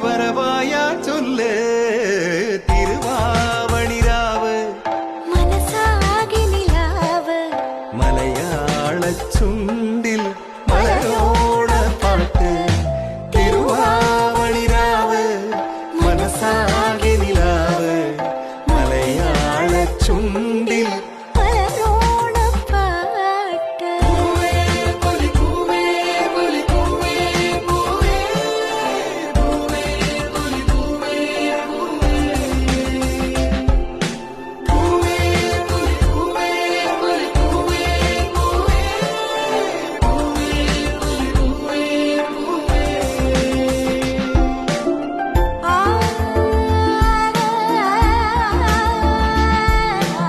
வரவாயா சொல்லு. திருவாவணிராவு மலையாள சும்